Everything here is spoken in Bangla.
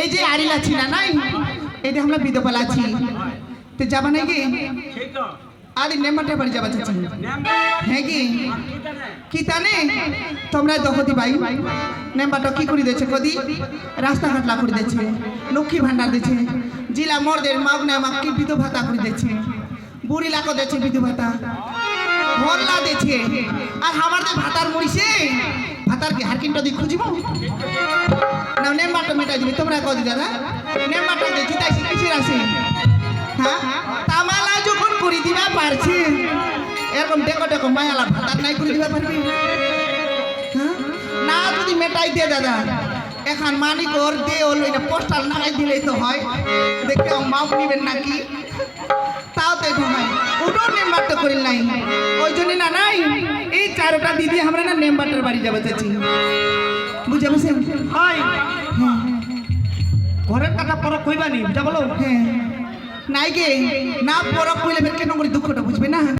এই যে আরিল আছি না নাই এটা আমরা বিধবাল আছি। তো যাবা নাকি আরে নেমাটা বাড়ি যাবা চাচা। হ্যাঁ কি? কি তানে তোমরা দহতি ভাই নেম্বাটা কি করে দিয়েছে কদি? রাস্তাঘাট লা দিয়েছে লক্ষ্মী ভান্ডার দিয়েছে, জিলা মরদের মাগনা মাগকি বিধু ভাতা করে দিয়েছে, বুড়ি লাকো দিয়েছে বিধু ভাতা ভরলা দিয়েছে। আর আমার ভাতার মরিছে ভাতার কি হারকিনটা দিয়ে খুঁজিব? না, নেম্বারটা মেটাই দিবি, তোমরা কদি দাদা নেম্বারটা দিয়েছি তাই কিসের আছে? হ্যাঁ? তামালা যখন করে দিবা পারছে। এরকম ডেকো ডেকো মায়ালা ভাতার নাই করে দিবা পারবি? হ্যাঁ? না, যদি মেটাই দে, দাদা। এখন মানিক ওর দে এটা পোস্টার নাগাই দিলেই তো হয়। দেখতে মাপ নিবেন নাকি? আমরা না মেম্বারের বাড়ি যাব চাচ্ছি বুঝে বসে হাই ঘরের টাকা পরক কইবানি যা বলো হ্যাঁ নাই গে না পরক কইলে ফের কেন করে দুঃখটা বুঝবে না